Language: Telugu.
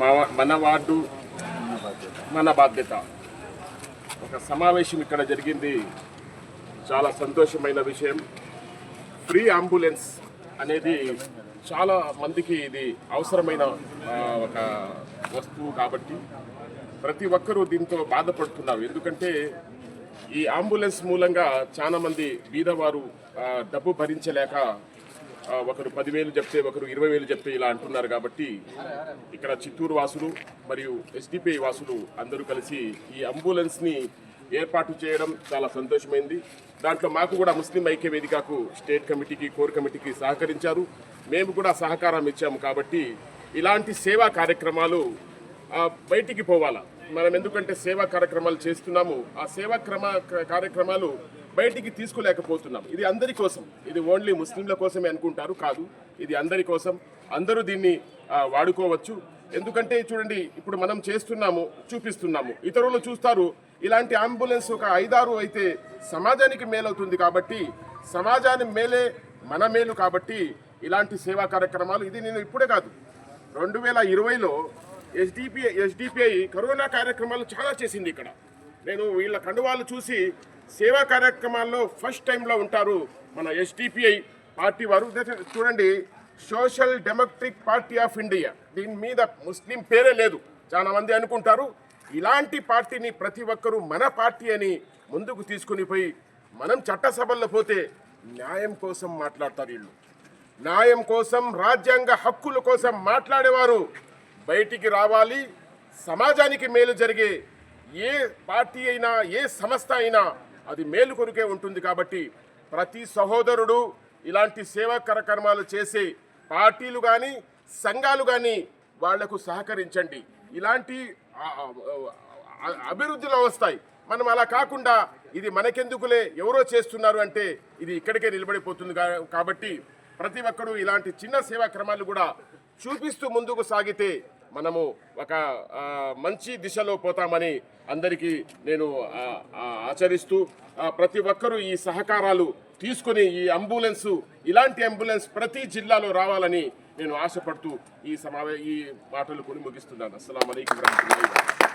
మా మన వార్డు మన బాధ్యత. ఒక సమావేశం ఇక్కడ జరిగింది. చాలా సంతోషమైన విషయం. ఫ్రీ అంబులెన్స్ అనేది చాలా మందికి ఇది అవసరమైన ఒక వస్తువు కాబట్టి ప్రతి ఒక్కరూ దీంతో బాధపడుతున్నారు. ఎందుకంటే ఈ అంబులెన్స్ మూలంగా చాలామంది బీదవారు డబ్బు భరించలేక ఒకరు పదివేలు చెప్తే ఒకరు ఇరవై వేలు చెప్తే ఇలా అంటున్నారు కాబట్టి ఇక్కడ చిత్తూరు వాసులు మరియు ఎస్డిపిఐ వాసులు అందరూ కలిసి ఈ అంబులెన్స్ని ఏర్పాటు చేయడం చాలా సంతోషమైంది. దాంట్లో మాకు కూడా ముస్లిం ఐక్య వేదికకు స్టేట్ కమిటీకి కోర్ కమిటీకి సహకరించారు. మేము కూడా సహకారం ఇచ్చాము కాబట్టి ఇలాంటి సేవా కార్యక్రమాలు బయటికి పోవాలా? మనం ఎందుకంటే సేవా కార్యక్రమాలు చేస్తున్నాము. ఆ సేవా క్రమ కార్యక్రమాలు బయటికి తీసుకోలేకపోతున్నాం. ఇది అందరి కోసం. ఇది ఓన్లీ ముస్లింల కోసమే అనుకుంటారు కాదు. ఇది అందరి కోసం. అందరూ దీన్ని వాడుకోవచ్చు. ఎందుకంటే చూడండి ఇప్పుడు మనం చేస్తున్నాము చూపిస్తున్నాము. ఇతరులు చూస్తారు ఇలాంటి అంబులెన్స్ ఒక ఐదారు అయితే సమాజానికి మేలవుతుంది కాబట్టి సమాజాన్ని మేలే మన మేలు కాబట్టి ఇలాంటి సేవా కార్యక్రమాలు ఇది నేను ఇప్పుడే కాదు. రెండు వేల ఇరవైలో ఎస్డిపిఐ ఎస్డిపిఐ కరోనా కార్యక్రమాలు చాలా చేసింది ఇక్కడ. నేను వీళ్ళ కండువాలు చూసి సేవా కార్యక్రమాల్లో ఫస్ట్ టైంలో ఉంటారు మన ఎస్డిపిఐ పార్టీ వారు. చూడండి social democratic party of India. దీని మీద ముస్లిం పేరే లేదు. చాలామంది అనుకుంటారు ఇలాంటి పార్టీని ప్రతి ఒక్కరూ మన పార్టీ అని ముందుకు తీసుకుని పోయి మనం చట్టసభల్లో పోతే న్యాయం కోసం మాట్లాడతారు వీళ్ళు. న్యాయం కోసం రాజ్యాంగ హక్కుల కోసం మాట్లాడేవారు. బయటికి రావాలి సమాజానికి మేలు జరిగే ఏ పార్టీ అయినా ఏ సంస్థ అయినా అది మేలు కొరికే ఉంటుంది కాబట్టి ప్రతి సహోదరుడు ఇలాంటి సేవా కార్యక్రమాలు చేసే పార్టీలు కానీ సంఘాలు కానీ వాళ్ళకు సహకరించండి. ఇలాంటి అభివృద్ధిలో వస్తాయి. మనం అలా కాకుండా ఇది మనకెందుకులే ఎవరో చేస్తున్నారు అంటే ఇది ఇక్కడికే నిలబడిపోతుంది కాబట్టి ప్రతి ఒక్కరూ ఇలాంటి చిన్న సేవా క్రమాలు కూడా చూపిస్తూ ముందుకు సాగితే మనము ఒక మంచి దిశలో పోతామని అందరికీ నేను ఆచరిస్తూ ప్రతి ఒక్కరూ ఈ సహకారాలు తీసుకుని ఈ అంబులెన్సు ఇలాంటి అంబులెన్స్ ప్రతి జిల్లాలో రావాలని నేను ఆశపడుతూ ఈ సమావే ఈ మాటలు కొని ముగిస్తున్నాను. అస్సలం అయికం